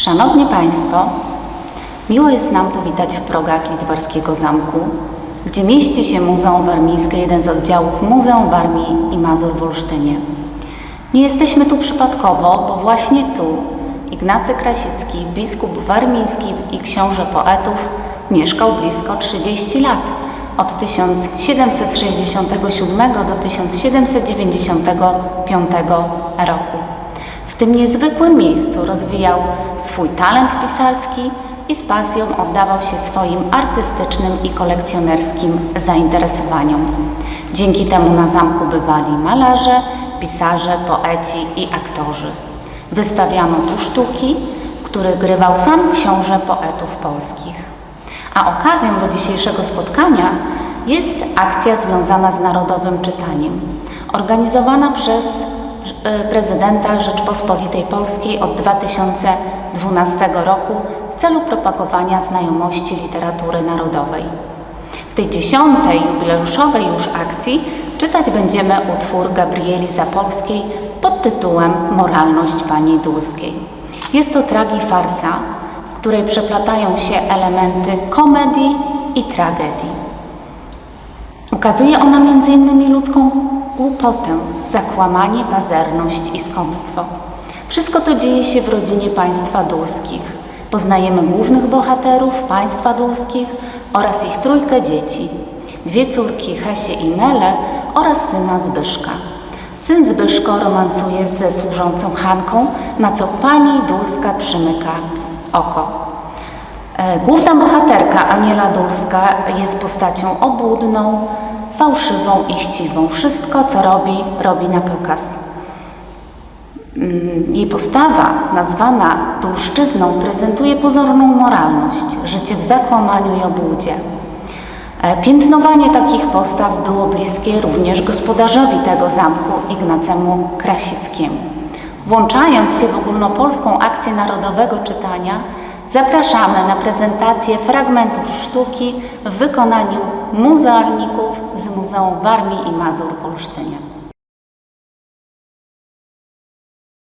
Szanowni Państwo, miło jest nam powitać w progach Lidzbarskiego Zamku, gdzie mieści się Muzeum Warmińskie, jeden z oddziałów Muzeum Warmii i Mazur w Olsztynie. Nie jesteśmy tu przypadkowo, bo właśnie tu Ignacy Krasicki, biskup warmiński i książę poetów, mieszkał blisko 30 lat, od 1767 do 1795 roku. Tym niezwykłym miejscu rozwijał swój talent pisarski i z pasją oddawał się swoim artystycznym i kolekcjonerskim zainteresowaniom. Dzięki temu na zamku bywali malarze, pisarze, poeci i aktorzy. Wystawiano tu sztuki, w których grywał sam książę poetów polskich. A okazją do dzisiejszego spotkania jest akcja związana z Narodowym Czytaniem, organizowana przez e, prezydenta Rzeczpospolitej Polskiej od 2012 roku w celu propagowania znajomości literatury narodowej. W tej dziesiątej jubileuszowej już akcji czytać będziemy utwór Gabrieli Zapolskiej pod tytułem Moralność Pani Dulskiej. Jest to tragifarsa, w której przeplatają się elementy komedii i tragedii. Ukazuje ona m.in. ludzką głupotę, zakłamanie, pazerność i skąpstwo. Wszystko to dzieje się w rodzinie państwa dulskich. Poznajemy głównych bohaterów państwa dulskich oraz ich trójkę dzieci. Dwie córki Hesie i Mele oraz syna Zbyszka. Syn Zbyszko romansuje ze służącą Hanką, na co pani Dulska przymyka oko. E, Główna bohaterka Aniela Dulska jest postacią obłudną, fałszywą i chciwą. Wszystko, co robi, robi na pokaz. Mm, Jej postawa, nazwana dulszczyzną, prezentuje pozorną moralność, życie w zakłamaniu i obłudzie. E, Piętnowanie takich postaw było bliskie również gospodarzowi tego zamku, Ignacemu Krasickiemu. Włączając się w ogólnopolską akcję narodowego czytania, zapraszamy na prezentację fragmentów sztuki w wykonaniu muzealników z Muzeum Warmii i Mazur w Olsztynie.